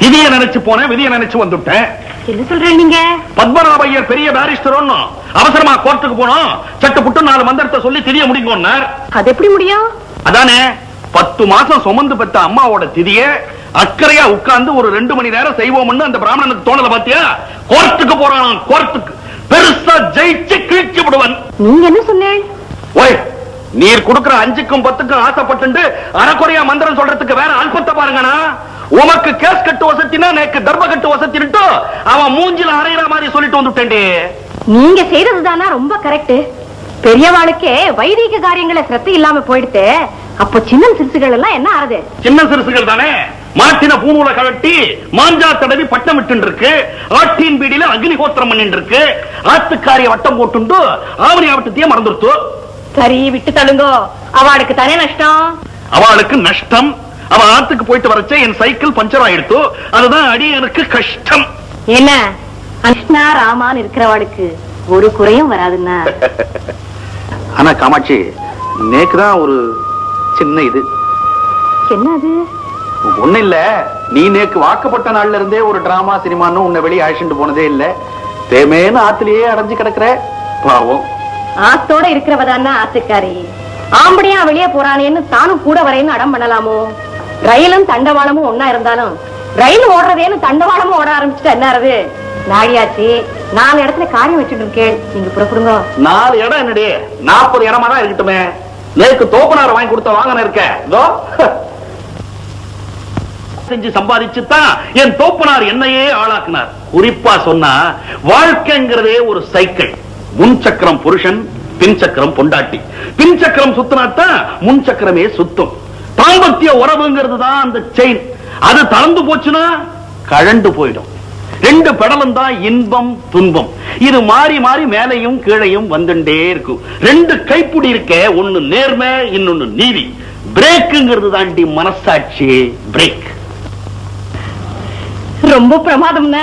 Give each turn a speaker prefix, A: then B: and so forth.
A: விதிய நினைச்சு போனேன் விதிய நினைச்சு வந்துட்டேன்.
B: என்ன சொல்றேன் நீங்க?
A: பத்மநாப ஐயர் பெரிய பாரிஸ்டர் அவசரமா கோர்ட்டுக்கு போனோம். சட்டு புட்டு நாலு மந்திரத்தை சொல்லி தெரிய முடிங்கன்னார்
B: அது எப்படி முடியும்?
A: அதானே பத்து மாசம் சுமந்து பெத்த அம்மாவோட திதிய அக்கறையா உட்கார்ந்து ஒரு ரெண்டு மணி நேரம் செய்வோம்னு அந்த பிராமணனுக்கு தோணல பாத்தியா? கோர்ட்டுக்கு போறான் கோர்ட்டுக்கு. பெருசா ஜெயிச்சு கிழிச்சு விடுவன்.
B: நீங்க என்ன சொன்னேன்
A: ஓய் நீர் கொடுக்கிற அஞ்சுக்கும் பத்துக்கும் ஆசைப்பட்டு அறக்குறையா மந்திரம் சொல்றதுக்கு வேற அல்பத்தை பாருங்கண்ணா. உமக்கு கேஸ் கட்டு வசத்தினா நேக்கு தர்ம கட்டு வசத்தின்ட்டு அவன் மூஞ்சில அறையிற மாதிரி சொல்லிட்டு வந்துட்டேன்டி.
B: நீங்க செய்யறதுதானா ரொம்ப கரெக்ட் பெரியவாளுக்கே வைதிக காரியங்களை சிரத்தை இல்லாம போயிடுத்து. அப்போ சின்ன சிறுசுகள் எல்லாம் என்ன ஆறுது?
A: சின்ன சிறுசுகள் தானே? மாட்டின பூணூல கழட்டி மாஞ்சா தடவி பட்டம் விட்டு இருக்கு ஆட்டின் பீடியில அக்னிஹோத்திரம் பண்ணிட்டு இருக்கு ஆத்துக்காரிய வட்டம் போட்டுண்டு ஆவணி ஆவட்டத்தையே மறந்துருத்து.
B: சரி விட்டு தள்ளுங்கோ. அவளுக்கு தானே நஷ்டம்?
A: அவளுக்கு நஷ்டம். அவ ஆத்துக்கு போயிட்டு வரச்சே என் சைக்கிள் பஞ்சர் ஆயிடுத்து அதுதான் அடி எனக்கு கஷ்டம்.
B: என்ன? கிருஷ்ணா ராமான் இருக்கிறவாளுக்கு ஒரு குறையும் வராதுன்னா
A: ஆனா காமாட்சி நேக்கு தான் ஒரு சின்ன இது.
B: என்ன அது
A: ஒண்ணு இல்ல நீ நேக்கு வாக்கப்பட்ட நாள்ல இருந்தே ஒரு டிராமா சினிமான்னு உன்னை வெளியே அழைச்சிட்டு போனதே இல்ல. தேமேன்னு ஆத்துலயே அடைஞ்சு கிடக்குற. பாவம்.
B: ஆத்தோட இருக்கிறவதான்னா ஆத்துக்காரி. ஆம்படியா வெளியே போறானேன்னு தானும் கூட வரேன்னு அடம் பண்ணலாமோ? ரயிலும் தண்டவாளமும் ஒன்னா இருந்தாலும் ரயில் ஓடுறதேன்னு தண்டவாளமும் ஓட ஆரம்பிச்சுட்டா என்ன ஆறுது? நாடியாச்சு நாலு இடத்துல காரியம் வச்சுட்டு இருக்கேன் நீங்க புறப்படுங்க.
A: நாலு இடம் என்னடி? நாற்பது இடமா தான் இருக்கட்டுமே. நேருக்கு தோப்பனார் வாங்கி கொடுத்த வாங்கன இருக்க. இதோ. செஞ்சு சம்பாதிச்சுதான் என் தோப்பனார் என்னையே ஆளாக்குனார். குறிப்பா சொன்னா வாழ்க்கைங்கிறதே ஒரு சைக்கிள் முன் சக்கரம் புருஷன் பின் சக்கரம் பொண்டாட்டி. பின் சக்கரம் சுத்தினாத்தான் முன் சக்கரமே சுத்தும். தாம்பத்திய உறவுங்கிறது தான் அந்த செயின் அது தளர்ந்து போச்சுன்னா கழண்டு போயிடும். ரெண்டு பெடலும் தான் இன்பம் துன்பம். இது மாறி மாறி மேலையும் கீழையும் வந்துட்டே இருக்கும். ரெண்டு கைப்புடி இருக்க ஒன்னு நேர்மை இன்னொன்னு நீதி. பிரேக்குங்கிறது தாண்டி மனசாட்சி பிரேக்
B: ரொம்ப பிரமாதம்னா